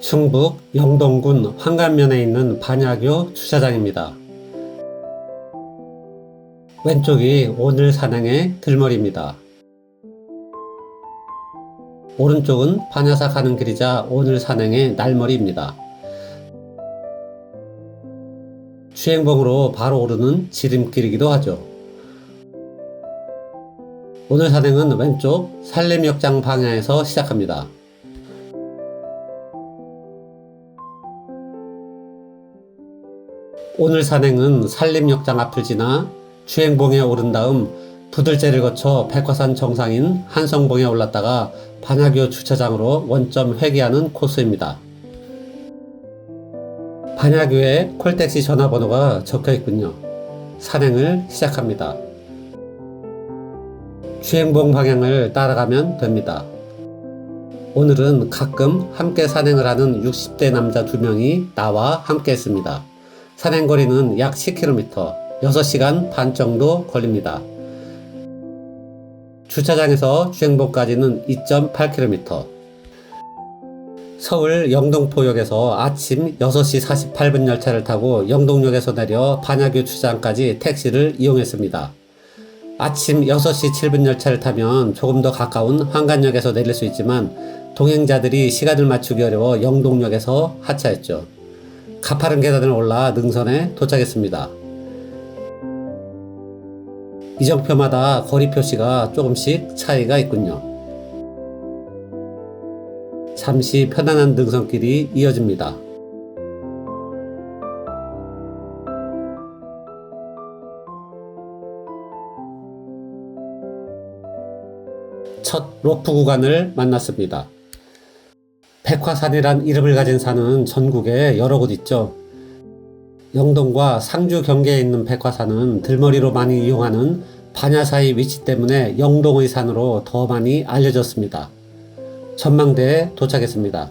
충북 영동군 황간면에 있는 반야교 주차장입니다. 왼쪽이 오늘 산행의 들머리입니다. 오른쪽은 반야사 가는 길이자 오늘 산행의 날머리입니다. 주행봉으로 바로 오르는 지름길이기도 하죠. 오늘 산행은 왼쪽 산림역장 방향에서 시작합니다. 오늘 산행은 산림역장 앞을 지나 주행봉에 오른 다음 부들제를 거쳐 백화산 정상인 한성봉에 올랐다가 반야교 주차장으로 원점 회귀하는 코스입니다. 반야교에 콜택시 전화번호가 적혀 있군요. 산행을 시작합니다. 주행봉 방향을 따라가면 됩니다. 오늘은 가끔 함께 산행을 하는 60대 남자 두 명이 나와 함께 했습니다. 산행 거리는 약 10km, 6시간 반 정도 걸립니다. 주차장에서 주행봉까지는 2.8km. 서울 영동포역에서 아침 6시 48분 열차를 타고 영동역에서 내려 반야교 주차장까지 택시를 이용했습니다. 아침 6시 7분 열차를 타면 조금 더 가까운 황간역에서 내릴 수 있지만 동행자들이 시간을 맞추기 어려워 영동역에서 하차했죠. 가파른 계단을 올라 능선에 도착했습니다. 이정표마다 거리 표시가 조금씩 차이가 있군요. 잠시 편안한 능선길이 이어집니다. 첫 로프 구간을 만났습니다. 백화산이란 이름을 가진 산은 전국에 여러 곳 있죠. 영동과 상주 경계에 있는 백화산은 들머리로 많이 이용하는 반야사의 위치 때문에 영동의 산으로 더 많이 알려졌습니다. 전망대에 도착했습니다.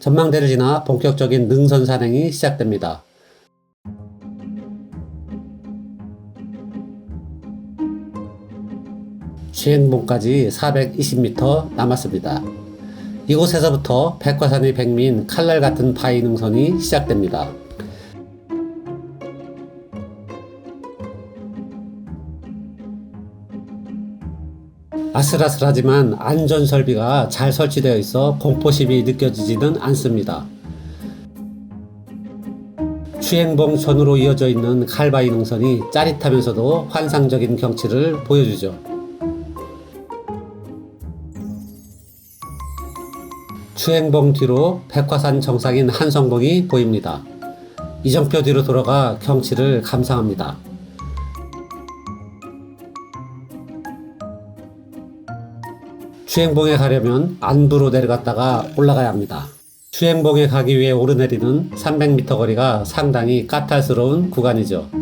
전망대를 지나 본격적인 능선 산행이 시작됩니다. 주행봉까지 420m 남았습니다. 이곳에서부터 백화산의 백미인 칼날 같은 바위 능선이 시작됩니다. 아슬아슬하지만 안전 설비가 잘 설치되어 있어 공포심이 느껴지지는 않습니다. 주행봉 전으로 이어져 있는 칼바위 능선이 짜릿하면서도 환상적인 경치를 보여주죠. 주행봉 뒤로 백화산 정상인 한성봉이 보입니다. 이정표 뒤로 돌아가 경치를 감상합니다. 주행봉에 가려면 안부로 내려갔다가 올라가야 합니다. 주행봉에 가기 위해 오르내리는 300m 거리가 상당히 까탈스러운 구간이죠.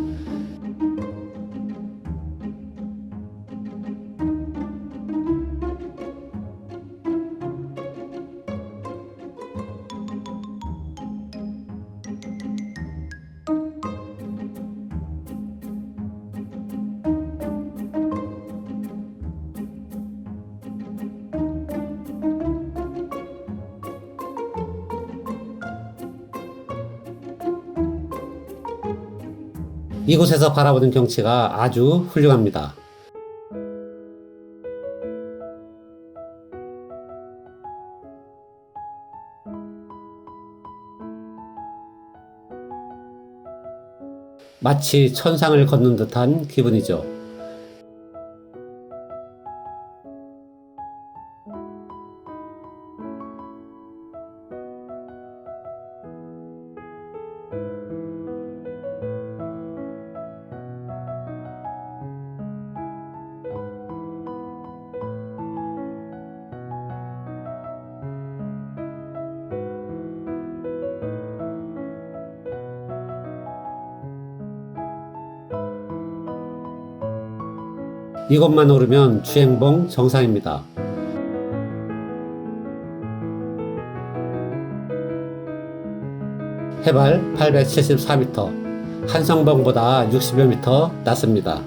이곳에서 바라보는 경치가 아주 훌륭합니다. 마치 천상을 걷는 듯한 기분이죠. 이것만 오르면 주행봉 정상입니다. 해발 874m, 한성봉보다 60여 미터 낮습니다.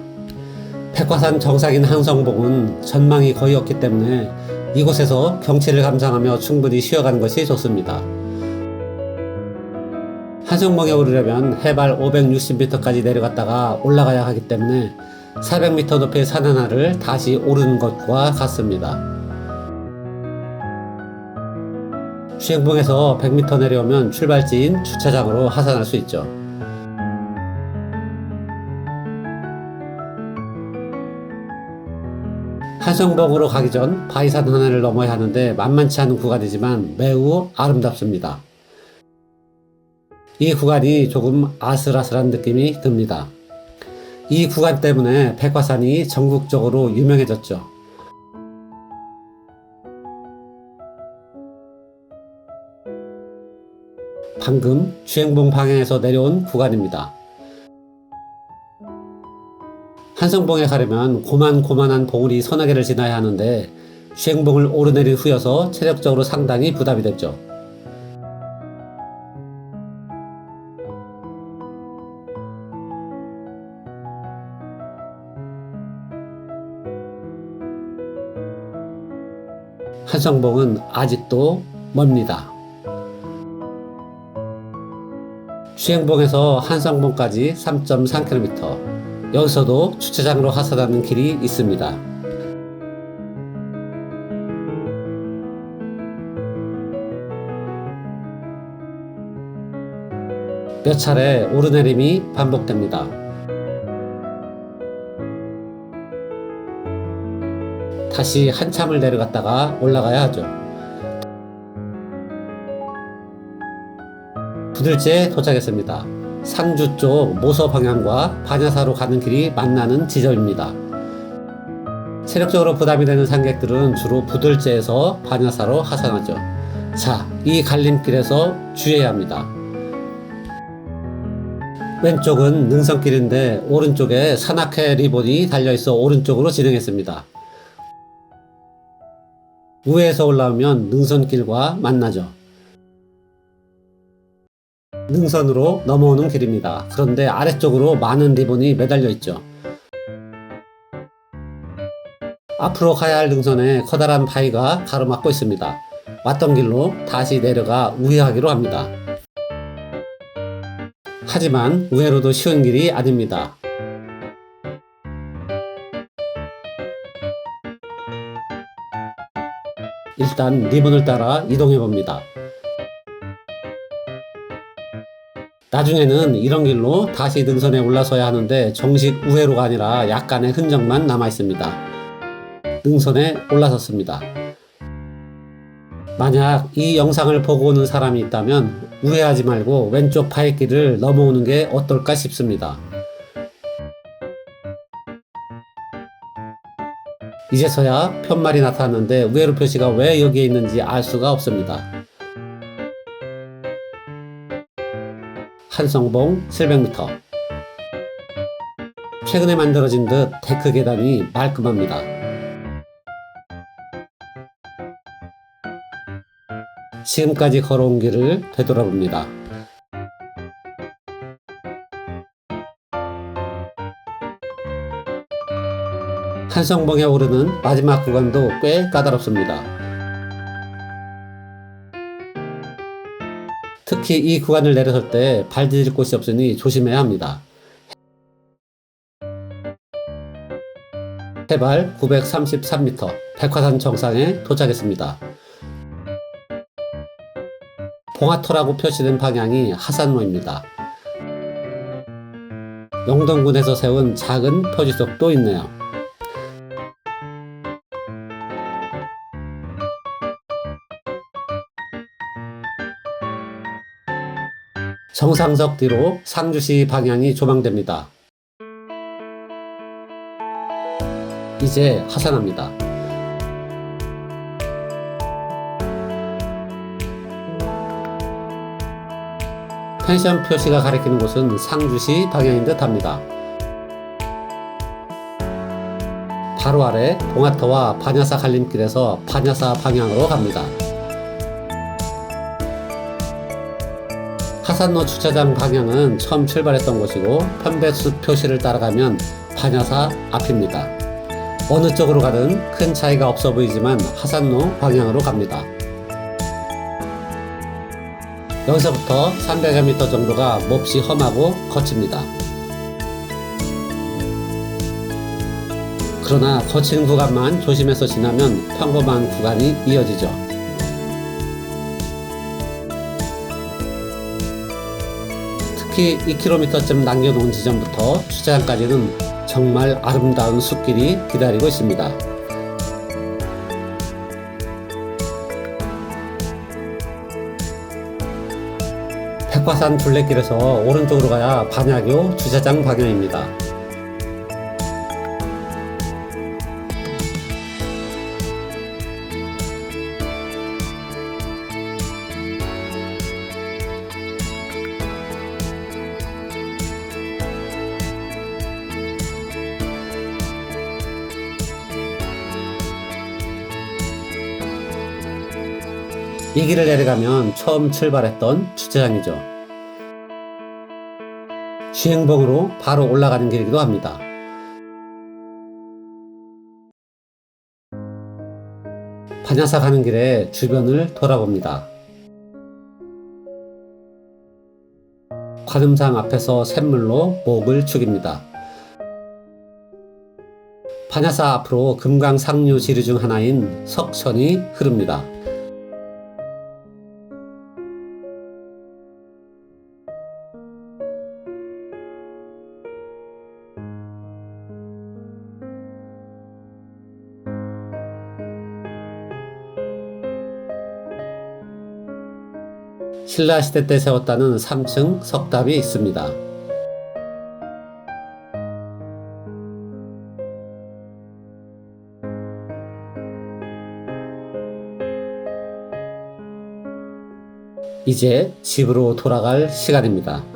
백화산 정상인 한성봉은 전망이 거의 없기 때문에 이곳에서 경치를 감상하며 충분히 쉬어가는 것이 좋습니다. 한성봉에 오르려면 해발 560m까지 내려갔다가 올라가야 하기 때문에 400m 높이의 산 하나를 다시 오르는 것과 같습니다. 주행봉에서 100m 내려오면 출발지인 주차장으로 하산할 수 있죠. 한성봉으로 가기 전 바위산 하나를 넘어야 하는데 만만치 않은 구간이지만 매우 아름답습니다. 이 구간이 조금 아슬아슬한 느낌이 듭니다. 이 구간 때문에 백화산이 전국적으로 유명해졌죠. 방금 주행봉 방향에서 내려온 구간입니다. 한성봉에 가려면 고만고만한 봉우리 서너 개를 지나야 하는데 주행봉을 오르내린 후여서 체력적으로 상당히 부담이 됐죠. 한성봉은 아직도 멉니다. 주행봉에서 한성봉까지 3.3km. 여기서도 주차장으로 하산하는 길이 있습니다. 몇 차례 오르내림이 반복됩니다. 다시 한참을 내려갔다가 올라가야 하죠. 부들제에 도착했습니다. 상주 쪽 모서 방향과 반야사로 가는 길이 만나는 지점입니다. 체력적으로 부담이 되는 상객들은 주로 부들제에서 반야사로 하산하죠. 자, 이 갈림길에서 주의해야 합니다. 왼쪽은 능선길인데 오른쪽에 산악회 리본이 달려있어 오른쪽으로 진행했습니다. 우회에서 올라오면 능선길과 만나죠. 능선으로 넘어오는 길입니다. 그런데 아래쪽으로 많은 리본이 매달려 있죠. 앞으로 가야 할 능선에 커다란 바위가 가로막고 있습니다. 왔던 길로 다시 내려가 우회하기로 합니다. 하지만 우회로도 쉬운 길이 아닙니다. 일단 리본을 따라 이동해 봅니다. 나중에는 이런 길로 다시 능선에 올라서야 하는데 정식 우회로가 아니라 약간의 흔적만 남아 있습니다. 능선에 올라섰습니다. 만약 이 영상을 보고 오는 사람이 있다면 우회하지 말고 왼쪽 바위길을 넘어오는 게 어떨까 싶습니다. 이제서야 편말이 나타났는데 우회로 표시가 왜 여기에 있는지 알 수가 없습니다. 한성봉 700m 최근에 만들어진 듯 데크 계단이 말끔합니다. 지금까지 걸어온 길을 되돌아봅니다. 한성봉에 오르는 마지막 구간도 꽤 까다롭습니다. 특히 이 구간을 내려설 때 발 디딜 곳이 없으니 조심해야 합니다. 해발 933m 백화산 정상에 도착했습니다. 봉화터라고 표시된 방향이 하산로입니다. 영동군에서 세운 작은 표지석도 있네요. 정상석 뒤로 상주시 방향이 조망됩니다. 이제 하산합니다. 펜션 표시가 가리키는 곳은 상주시 방향인 듯 합니다. 바로 아래 봉화터와 반야사 갈림길에서 반야사 방향으로 갑니다. 하산로 주차장 방향은 처음 출발했던 곳이고 편배수 표시를 따라가면 반야사 앞입니다. 어느 쪽으로 가든 큰 차이가 없어 보이지만 하산로 방향으로 갑니다. 여기서부터 300여 미터 정도가 몹시 험하고 거칩니다. 그러나 거친 구간만 조심해서 지나면 평범한 구간이 이어지죠. 특히 2km쯤 남겨놓은 지점부터 주차장까지는 정말 아름다운 숲길이 기다리고 있습니다. 백화산 둘레길에서 오른쪽으로 가야 반야교 주차장 방향입니다. 이 길을 내려가면 처음 출발했던 주차장이죠. 주행봉으로 바로 올라가는 길이기도 합니다. 반야사 가는 길에 주변을 돌아봅니다. 관음상 앞에서 샘물로 목을 축입니다. 반야사 앞으로 금강 상류 지류 중 하나인 석천이 흐릅니다. 신라 시대 때 세웠다는 3층 석탑이 있습니다. 이제 집으로 돌아갈 시간입니다.